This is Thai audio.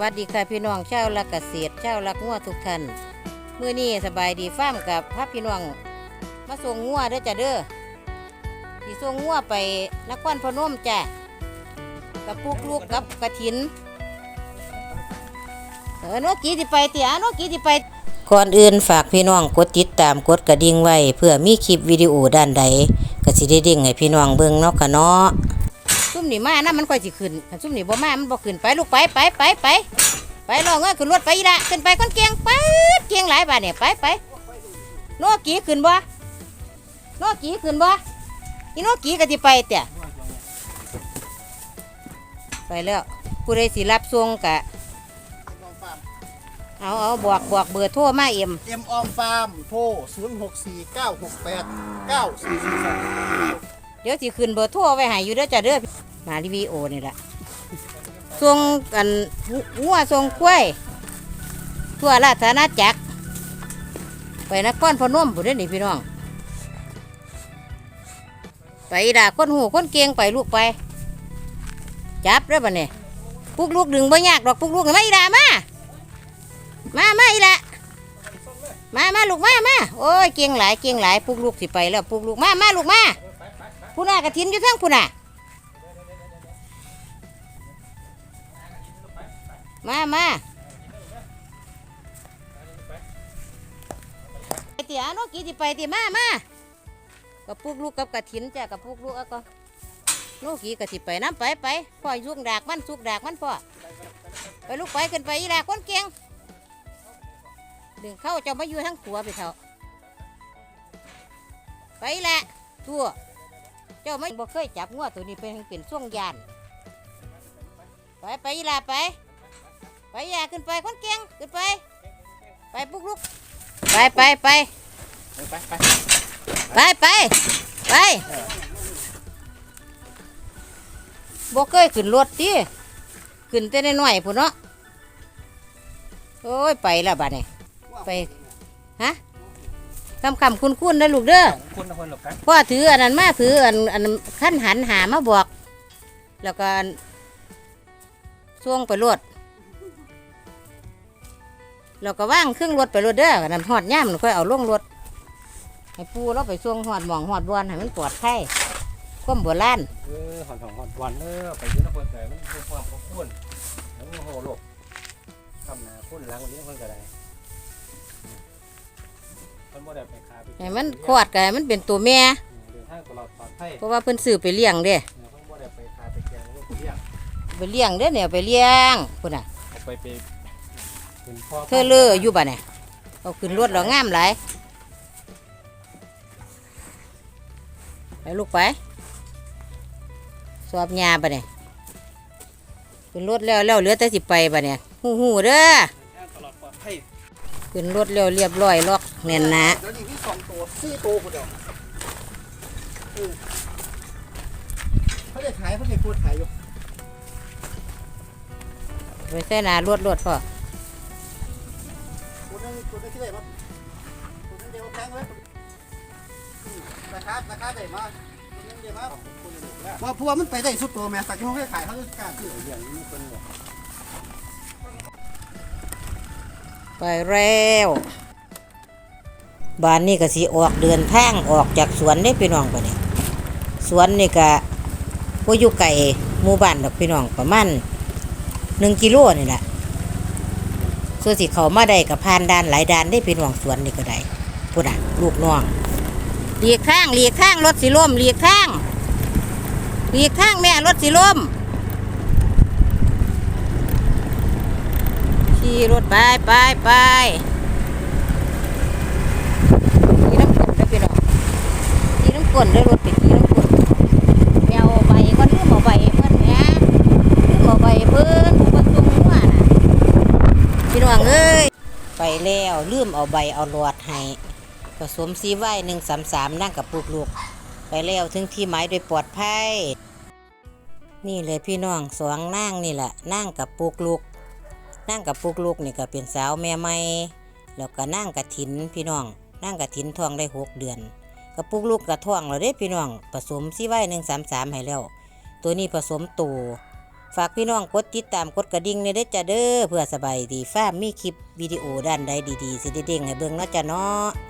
วัสดีค่ะพี่น้องชาวรักเกษตรชาวรักงัวทุกท่านเมื้อนี้สบายดีฟ้ามกับพระพี่น้องมาส่งงัวเด้อจ้ะเด้อที่ส่งงัวไปนครพนมจ้ะกับปุกลูกกับกระถินเออนกีที่ไปเตี๋ยนกีที่ไปก่อนอื่นฝากพี่น้องกดติดตามกดกระดิ่งไว้ เพื่อมีคลิปวิดีโอด้านใดก็สิได้เด้งให้พี่น้องเบิ่งเนาะค่ะเนาะ ซุ่มนี่มานะมันค่อยสิขึ้นคันซุ่มนี่บ่มามันบ่ขึ้นไปลูกไปไปไปไปไปลองเอ้ยขึ้นรถไปอีละขึ้นไปคนเกียงไปเกียงหลายบาทเนี่ยไปไปโนกีขึ้นบ่โนกีขึ้นบ่อีโนกีก็สิไปเตี่ยไปแล้วผู้ใดสิรับส่งกะเอาเอาบอกบอกเบอร์โทรมาเอ็มเอ็มออมฟาร์มโทร 0 เดี๋ยวสิขึ้นเบอร์โทรไว้ให้อยู่เด้อจ้ะเด้อมารีวิโอนี่แหละส่งกันงัวส่งกล้วยทั่วราชอาณาจักรไปนครพนมผู้เด้อนี่พี่น้อง ไปด่าคนหูคนเกียงไปลูกไป จับเด้อบัดนี้พวกลูกดึงบ่ยากดอกพวกลูกนี่มาอีด่ามา มามาอีละมามาลูกมามาโอ้ยเกียงหลายเกียงหลายพวกลูกสิไปแล้วพวกลูกมามาลูกมา ผู้น่ากระถินอยู่ทั้งผู้น่ะมามาไปเตี๋ยโนกีสิไปเตี๋ยมามากับพวกลูกกับกระถินจ้ะกับพวกลูกก็โนกีกระสิไปน้ำไปไปพ่อยุกดากมันสุกดากมันพ่อไปลูกไปขึ้นไปอีหลาคนเก่งดึงเข้าจะมาอยู่ทั้งขัวไปเถอะไปอีหละทั่ว เจ้าไม่บ่เคยจับงัวตัวนี้เป็นเป็นช่วงยานไปไปอีหลาไป ไปอีหลาขึ้นไปคนเก่งขึ้นไป ไปปุกลุกไปไปไปไปไปไปไปไปบ่เคยขึ้นรถติขึ้นแต่น้อยๆพุ่นเนาะโอ้ยไปแล้วบัดนี้ไปฮะ คำคำคุณคุณนะลูกเด้อคุณนะคนหลบกันพ่อถืออันนั้นมาถืออันอันขั้นหันหามาบอก แล้วก็ช่วงไปรถแล้วก็ว่างเครื่องรถไปรถเด้ออันนั้นหอดย่ามค่อยเอาลงรถให้ปูเราไปช่วงหอดหมองหอดบวนให้มันปลอดภัยก้มโบราณเออหอนหอนหอนวันเออไปอยืนคนแต่มันมีความขอบคุณแล้วมันโหโลกทำนาคุณล้างวันนี้คนก็ได้ คนบ่ได้ไปคาไปให้มันคลอดกันมันเป็นตัวแม่ เดินทางตลอดปลอดภัยเพราะว่าเพิ่นซื้อไปเลี้ยงเด้คนบ่ได้ไปคาไปแกงลูกเลี้ยงไปเลี้ยงเด้เนี่ยไปเลี้ยงพุ่นน่ะเอาไปไปเป็นพ่อเธอเลืออยู่บ่เนี่ยเอาขึ้นรถแล้วงามหลายไปลูกไปสอบยาบ่เนี่ยขึ้นรถแล้วแล้วเหลือแต่สิไปบ่เนี่ยหูหูเด้อ ขึ้นรถแล้วเรียบร้อยล็อกแน่นหนะเดี๋ยวนี้มีสองตัวสี่ตัวคนเดียวเออเขาได้ขายเขาได้พูดขายอยู่ไปใส่หนารถรถพ่อคนนั้นคนนั้นที่ไหนบ้างคนนั้นเดียวแพงเลยอืมราคาราคาได้มากคนนั้นเดียวมากว่าเพราะว่ามันไปได้สุดตัวแม่สักที่เขาได้ขายเขาจะกล้าซื้ออย่างนี้คนเนี่ย ไปแล้วบ้านนี่ก็สิออกเดินทางออกจากสวนได้พี่น้องบ่เนี่ยสวนนี่ก็บ่อยู่ไกลหมู่บ้านดอกพี่น้องประมาณหนึ่งกิโลนี่แหละส่วนสิเขามาได้กับผ่านดานหลายดานได้พี่น้องสวนนี่ก็ได้พุ่นน่ะลูกน้องเลียกข้างเลียกข้างรถสิล่มเลียกข้างเลียกข้างแม่รถสิล่ม ขี่รถไปไปไปขี่น้ำกลนได้อพี่น้องขี่น้ำกลนได้รถติดขี่น้ำกลนแมวใบก็ลืมเอาใบเพิ่นนี่ยลืมเอาใบเพิ่นผู้คนตรงหัวน่ะพี่น้องเอ้ยไปแล้วลืมเอาใบเอาหลอดให้ผสมซีไว้หนึ่งสามสามนั่งกับปลูกลูกไปแล้วถึงที่หมายโดยปลอดภัยนี่เลยพี่น้องสองนั่งนี่แหละนั่งกับปลูกลูก นั่งกับปลูกลูกนี่ก็เป็นสาวแม่ใหม่แล้วก็นั่งกับถินพี่น้อง นั่งกับถินท้องได้หกเดือนกับปลูกลูกกับท้องเราได้พี่น้อง ผสมซีไว้หนึ่งสามสามให้แล้ว ตัวนี้ผสมตูฝากพี่น้องกดติดตามกดกระดิ่งในเด้อจ้าเด้อเพื่อสบายดีฟ้ามมีคลิปวิดีโอด้านใดดีๆสิเด้งให้เบิ่งเนาะจ้าเนาะ